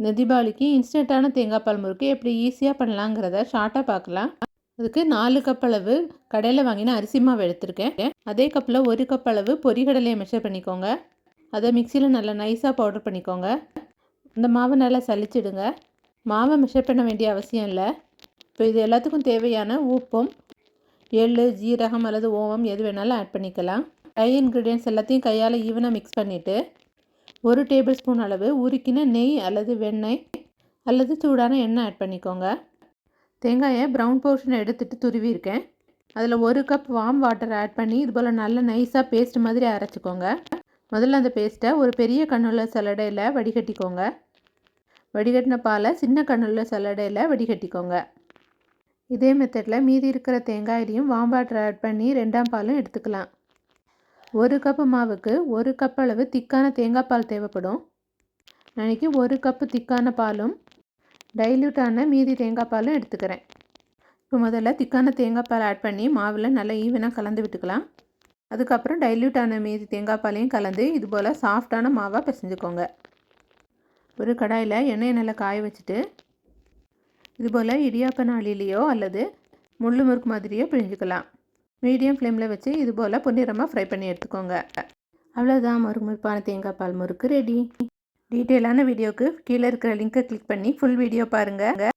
இந்த தீபாவளிக்கு இன்ஸ்டண்ட்டான தேங்காய் பால் முறுக்கு எப்படி ஈஸியாக பண்ணலாங்கிறத ஷார்ட்டாக பார்க்கலாம். அதுக்கு நாலு கப் அளவு கடையில் வாங்கின அரிசி மாவு எடுத்திருக்கேன். அதே கப்பில் ஒரு கப் அளவு பொரிகடலையை மெஷர் பண்ணிக்கோங்க. அதை மிக்சியில் நல்லா நைஸாக பவுடர் பண்ணிக்கோங்க. இந்த மாவை நல்லா சலிச்சிடுங்க மாவை மெஷர் பண்ண வேண்டிய அவசியம் இல்லை. இப்போ இது எல்லாத்துக்கும் தேவையான உப்பும் எள்ளு ஜீரகம் அல்லது ஓமம் எது வேணாலும் ஆட் பண்ணிக்கலாம். ட்ரை இன்க்ரீடியன்ஸ் எல்லாத்தையும் கையால் ஈவனாக மிக்ஸ் பண்ணிவிட்டு ஒரு டேபிள் ஸ்பூன் அளவு உருக்கின நெய் அல்லது வெண்ணெய் அல்லது சூடான எண்ணெய் ஆட் பண்ணிக்கோங்க. தேங்காயை ப்ரௌன் போர்ஷன் எடுத்துகிட்டு துருவியிருக்கேன். அதில் ஒரு கப் வார்ம் வாட்டர் ஆட் பண்ணி இது போல் நல்ல நைஸாக பேஸ்ட் மாதிரி அரைச்சிக்கோங்க. முதல்ல அந்த பேஸ்ட்டை ஒரு பெரிய கண்ணுள்ள சல்லடையில் வடிகட்டிக்கோங்க. வடிகட்டின பாலை சின்ன கண்ணுள்ள சல்லடையில் வடிகட்டிக்கோங்க. இதே மெத்தடில் மீதி இருக்கிற தேங்காயிலையும் வார்ம் வாட்டர் ஆட் பண்ணி ரெண்டாம் பாலும் எடுத்துக்கலாம். ஒரு கப்பு மாவுக்கு ஒரு கப் அளவு திக்கான தேங்காய் பால் தேவைப்படும். நாளைக்கு ஒரு கப்பு திக்கான பாலும் டைல்யூட்டான மீதி தேங்காய் பாலும் எடுத்துக்கிறேன். இப்போ முதல்ல திக்கான தேங்காய் பால் ஆட் பண்ணி மாவில் நல்லா ஈவனாக கலந்து விட்டுக்கலாம். அதுக்கப்புறம் டைல்யூட்டான மீதி தேங்காய் பாலையும் கலந்து இது போல் சாஃப்டான மாவாக பிசைஞ்சுக்கோங்க. ஒரு கடாயில் எண்ணெயை நல்லா காய வச்சுட்டு இது போல் இடியாப்ப நாளிலேயோ அல்லது முள்ளு முறுக்கு மாதிரியோ பிழிஞ்சுக்கலாம். மீடியம் ஃப்ளேமில் வச்சு இது போல் பொன்னிறமாக ஃப்ரை பண்ணி எடுத்துக்கோங்க. அவ்வளோதான் மறுமுறுப்பான தேங்காய் பால் முறுக்கு ரெடி டீட்டெயிலான வீடியோக்கு கீழே இருக்கிற லிங்க்கை கிளிக் பண்ணி ஃபுல் வீடியோ பாருங்கள்